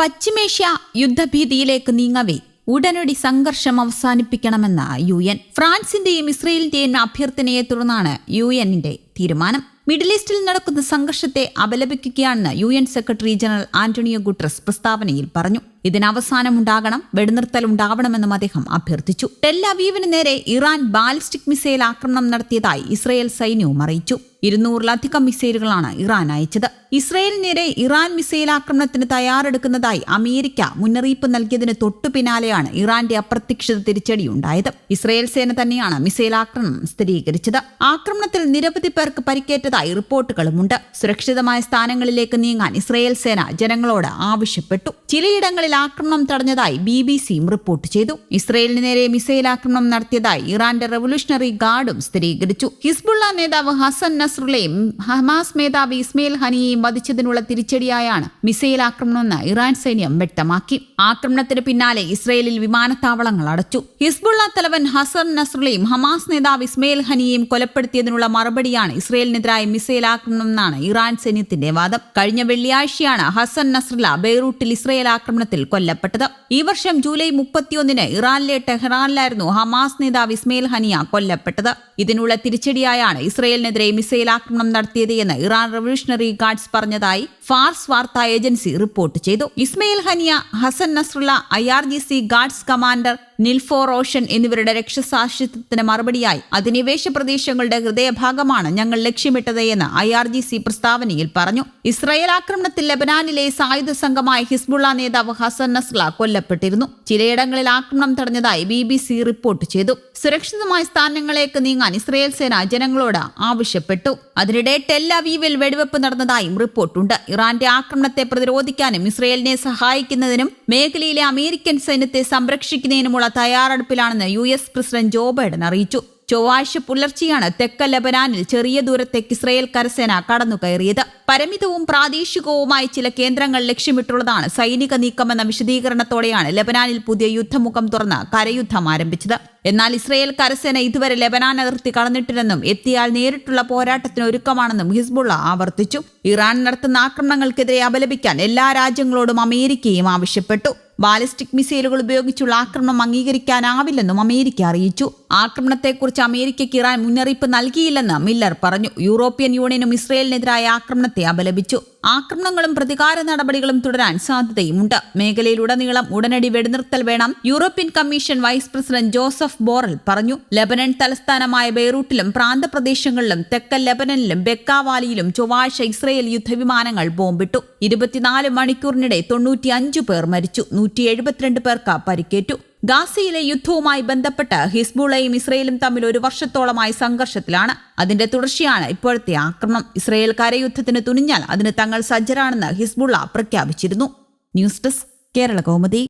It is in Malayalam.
പശ്ചിമേഷ്യ യുദ്ധഭീതിയിലേക്ക് നീങ്ങവേ. ഉടനടി സംഘർഷം അവസാനിപ്പിക്കണമെന്ന യു എൻ. ഫ്രാൻസിന്റെയും ഇസ്രയേലിന്റെയും അഭ്യർത്ഥനയെ തുടർന്നാണ് യു എന്നിന്റെ തീരുമാനം. മിഡിൽ ഈസ്റ്റിൽ നടക്കുന്ന സംഘർഷത്തെ അപലപിക്കുകയാണെന്ന് U N secretary general Antonio Guterres പ്രസ്താവനയിൽ പറഞ്ഞു. ഇതിന് അവസാനമുണ്ടാകണം വെടിനിർത്തൽ ഉണ്ടാവണമെന്നും അദ്ദേഹം അഭ്യർത്ഥിച്ചു. ടെൽ അവീവിന് നേരെ ഇറാൻ ബാലിസ്റ്റിക് മിസൈൽ ആക്രമണം നടത്തിയതായി ഇസ്രയേൽ സൈന്യവും അറിയിച്ചു. ഇരുന്നൂറിലധികം മിസൈലുകളാണ് ഇറാൻ അയച്ചത്. ഇസ്രയേലിനെതിരെ ഇറാൻ മിസൈൽ ആക്രമണത്തിന് തയ്യാറെടുക്കുന്നതായി അമേരിക്ക മുന്നറിയിപ്പ് നൽകിയതിന് തൊട്ടു പിന്നാലെയാണ് ഇറാന്റെ തിരിച്ചടി ഉണ്ടായത്. ഇസ്രയേൽ സേന തന്നെയാണ് മിസൈൽ ആക്രമണം സ്ഥിരീകരിച്ചത്. ആക്രമണത്തിൽ നിരവധി പേർക്ക് പരിക്കേറ്റതായി റിപ്പോർട്ടുകളുമുണ്ട്. സുരക്ഷിതമായ സ്ഥാനങ്ങളിലേക്ക് നീങ്ങാൻ ഇസ്രയേൽ സേന ജനങ്ങളോട് ആവശ്യപ്പെട്ടു. ചിലയിടങ്ങളിൽ ആക്രമണം തടഞ്ഞതായി ബി ബി സിയും റിപ്പോർട്ട് ചെയ്തു. ഇസ്രയേലിന് നേരെ മിസൈൽ ആക്രമണം നടത്തിയതായി ഇറാന്റെ റവല്യൂഷണറി ഗാർഡും സ്ഥിരീകരിച്ചു. ഹിസ്ബുള്ള നേതാവ് ഹസൻ നസ്രുളയും ഹമാസ് മേധാവി ഇസ്മയിൽ ഹനിയെയും വധിച്ചതിനുള്ള തിരിച്ചടിയായാണ് മിസൈൽ ആക്രമണമെന്ന് ഇറാൻ സൈന്യം വ്യക്തമാക്കി. ആക്രമണത്തിന് പിന്നാലെ ഇസ്രയേലിൽ വിമാനത്താവളങ്ങൾ അടച്ചു. ഹിസ്ബുള്ള തലവൻ ഹസൻ നസ്രുളയും ഹമാസ് നേതാവ് ഇസ്മയിൽ ഹനിയെയും കൊലപ്പെടുത്തിയതിനുള്ള മറുപടിയാണ് ഇസ്രയേലിനെതിരായ മിസൈൽ ആക്രമണം എന്നാണ് ഇറാൻ സൈന്യത്തിന്റെ വാദം. കഴിഞ്ഞ വെള്ളിയാഴ്ചയാണ് ഹസൻ നസ്രുള്ള ബെയ്റൂട്ടിൽ ഇസ്രയേൽ ആക്രമണത്തിൽ കൊല്ലപ്പെട്ടത്. ഈ വർഷം ജൂലൈ മുപ്പത്തിയൊന്നിന് ഇറാനിലെ ടെഹ്റാനിലായിരുന്നു ഹമാസ് നേതാവ് ഇസ്മയിൽ ഹനിയ കൊല്ലപ്പെട്ടത്. ഇതിനുള്ള തിരിച്ചടിയായാണ് ഇസ്രയേലിനെതിരെ മിസൈൽ ആക്രമണം നടത്തിയത് എന്ന് ഇറാൻ റവല്യൂഷണറി ഗാർഡ്സ് പറഞ്ഞതായി ഫാർസ് വാർത്താ ഏജൻസി റിപ്പോർട്ട് ചെയ്തു. Ismail Haniyeh Hassan Nasrallah I R G C guards commander Nilforoushan എന്നിവരുടെ രക്ഷസാക്ഷിത്വത്തിന് മറുപടിയായി അധിനിവേശ പ്രദേശങ്ങളുടെ ഹൃദയഭാഗമാണ് ഞങ്ങൾ ലക്ഷ്യമിട്ടത് എന്ന് ഐ ആർ ജി സി പ്രസ്താവനയിൽ പറഞ്ഞു. ഇസ്രായേൽ ആക്രമണത്തിൽ ലബനാനിലെ സായുധ സംഘമായ ഹിസ്ബുള്ള നേതാവ് ഹസൻ നസ്ല കൊല്ലപ്പെട്ടിരുന്നു. ചിലയിടങ്ങളിൽ ആക്രമണം തടഞ്ഞതായി ബി ബി സി റിപ്പോർട്ട് ചെയ്തു. സുരക്ഷിതമായ സ്ഥാനങ്ങളിലേക്ക് നീങ്ങാൻ ഇസ്രായേൽ സേന ജനങ്ങളോട് ആവശ്യപ്പെട്ടു. അതിനിടെ ടെൽ അവീവിൽ വെടിവെപ്പ് നടന്നതായും റിപ്പോർട്ടുണ്ട്. ഇറാന്റെ ആക്രമണത്തെ പ്രതിരോധിക്കാനും ഇസ്രയേലിനെ സഹായിക്കുന്നതിനും മേഖലയിലെ അമേരിക്കൻ സൈന്യത്തെ സംരക്ഷിക്കുന്നതിനുമുള്ള തയ്യാറെടുപ്പിലാണെന്ന് U S president Joe Biden അറിയിച്ചു. ചൊവ്വാഴ്ച പുലർച്ചെയാണ് തെക്ക ലബനാനിൽ ചെറിയ ദൂരത്തേക്ക് ഇസ്രയേൽ കരസേന കടന്നുകയറിയത്. പരിമിതവും പ്രാദേശികവുമായ ചില കേന്ദ്രങ്ങൾ ലക്ഷ്യമിട്ടുള്ളതാണ് സൈനിക നീക്കമെന്ന വിശദീകരണത്തോടെയാണ് ലബനാനിൽ പുതിയ യുദ്ധമുഖം തുറന്ന് കരയുദ്ധം ആരംഭിച്ചത്. എന്നാൽ ഇസ്രയേൽ കരസേന ഇതുവരെ ലബനാൻ അതിർത്തി കടന്നിട്ടില്ലെന്നും എത്തിയാൽ നേരിട്ടുള്ള പോരാട്ടത്തിന് ഒരുക്കമാണെന്നും ഹിസ്ബുള്ള ആവർത്തിച്ചു. ഇറാൻ നടത്തുന്ന ആക്രമണങ്ങൾക്കെതിരെ അപലപിക്കാൻ എല്ലാ രാജ്യങ്ങളോടും അമേരിക്കയും ആവശ്യപ്പെട്ടു. ബാലിസ്റ്റിക് മിസൈലുകൾ ഉപയോഗിച്ചുള്ള ആക്രമണം അംഗീകരിക്കാനാവില്ലെന്നും അമേരിക്ക അറിയിച്ചു. ആക്രമണത്തെക്കുറിച്ച് അമേരിക്കയ്ക്ക് ഇറാൻ മുന്നറിയിപ്പ് നൽകിയില്ലെന്ന് മില്ലർ പറഞ്ഞു. യൂറോപ്യൻ യൂണിയനും ഇസ്രയേലിനെതിരായ ആക്രമണത്തെ അപലപിച്ചു. ആക്രമണങ്ങളും പ്രതികാര നടപടികളും തുടരാൻ സാധ്യതയുമുണ്ട്. മേഖലയിലുടനീളം ഉടനടി വെടിനിർത്തൽ വേണം. European commission vice president Josep Borrell പറഞ്ഞു ലബനൻ തലസ്ഥാനമായ ബെയ്റൂട്ടിലും പ്രാന്തപ്രദേശങ്ങളിലും തെക്കൻ ലബനനിലും ബെക്കാവാലിയിലും ചൊവ്വാഴ്ച ഇസ്രയേൽ യുദ്ധവിമാനങ്ങൾ ബോംബിട്ടു. ഇരുപത്തിനാല് മണിക്കൂറിനിടെ തൊണ്ണൂറ്റിയഞ്ചു പേർ മരിച്ചു. നൂറ്റി എഴുപത്തിരണ്ട് പേർക്ക് പരിക്കേറ്റു. ഗാസയിലെ യുദ്ധവുമായി ബന്ധപ്പെട്ട് ഹിസ്ബുളയും ഇസ്രയേലും തമ്മിൽ ഒരു വർഷത്തോളമായി സംഘർഷത്തിലാണ്. അതിന്റെ തുടർച്ചയാണ് ഇപ്പോഴത്തെ ആക്രമണം. ഇസ്രയേൽ കരയുദ്ധത്തിന് തുനിഞ്ഞാൽ അതിന് തങ്ങൾ സജ്ജരാണെന്ന് ഹിസ്ബുള്ള പ്രഖ്യാപിച്ചിരുന്നു. News desk Kerala Kaumudi.